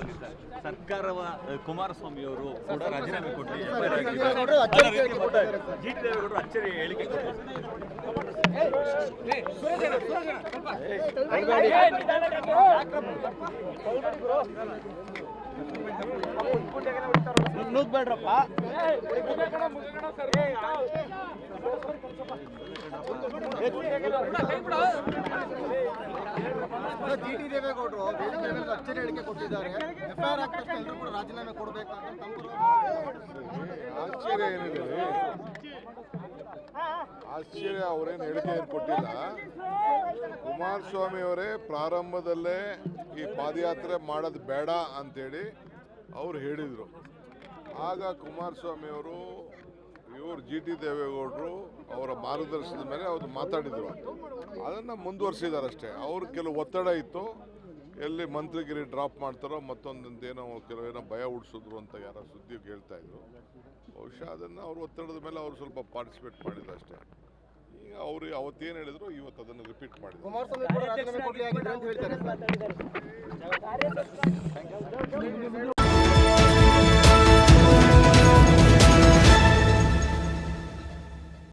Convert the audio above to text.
ಬಂದಿದ್ದಾರೆ ಸರ್ಕಾರವ ಆ, ಕುಮಾರಸ್ವಾಮಿ ಅವರು ಕೂಡ ರಾಜೀನಾಮೆ ಕೊಟ್ಟರು ದೇವೇಗೌಡರು ಅಚ್ಚರಿ ಹೇಳಿಕೆ ಕೊಟ್ಟಿದ್ದಾರೆ ಸರ್. ಜಿ ಟಿ ದೇವೇಗೌಡರು ಅಚ್ಚರಿ ಹೇಳಿಕೆ ನುಗ್ಬೇಡ್ರಪ್ಪ ಜಿ ಟಿ ದೇವೇಗೌಡರು ವೇದಿಕೆ ಹೇಳಿಕೆ ಕೊಟ್ಟಿದ್ದಾರೆ. ಎಫ್ಐಆರ್ ಆಗ್ತಾ ಎಲ್ಲರೂ ಕೂಡ ರಾಜೀನಾಮೆ ಕೊಡಬೇಕು ಆಶ್ಚರ್ಯ ಆಶ್ಚರ್ಯ, ಅವರೇನು ಹೇಳಿಕೆ ಏನು ಕೊಟ್ಟಿಲ್ಲ? ಕುಮಾರಸ್ವಾಮಿ ಅವರೇ ಪ್ರಾರಂಭದಲ್ಲೇ ಈ ಪಾದಯಾತ್ರೆ ಮಾಡೋದು ಬೇಡ ಅಂತೇಳಿ ಅವ್ರು ಹೇಳಿದರು. ಆಗ ಕುಮಾರಸ್ವಾಮಿ ಅವರು, ಇವರು ಜಿ ಟಿ ದೇವೇಗೌಡರು ಅವರ ಮಾರ್ಗದರ್ಶನದ ಮೇಲೆ ಅವ್ರು ಮಾತಾಡಿದರು. ಅದನ್ನು ಮುಂದುವರಿಸಿದ್ದಾರೆ ಅಷ್ಟೇ ಅವ್ರ ಕೆಲವು ಒತ್ತಡ ಇತ್ತು. ಎಲ್ಲಿ ಮಂತ್ರಿಗಿರಿ ಡ್ರಾಪ್ ಮಾಡ್ತಾರೋ ಮತ್ತೊಂದು ಏನೋ ಕೆಲವೇನೋ ಭಯ ಹುಡ್ಸಿದ್ರು ಅಂತ ಯಾರೋ ಸುದ್ದಿ ಹೇಳ್ತಾ ಇದ್ರು. ಬಹುಶಃ ಅದನ್ನು ಅವ್ರ ಒತ್ತಡದ ಮೇಲೆ ಅವರು ಸ್ವಲ್ಪ ಪಾರ್ಟಿಸಿಪೇಟ್ ಮಾಡಿದ್ರು ಅಷ್ಟೇ. ಈಗ ಅವರು ಅವತ್ತೇನು ಹೇಳಿದ್ರು, ಇವತ್ತು ಅದನ್ನು ರಿಪೀಟ್ ಮಾಡಿದ್ರು.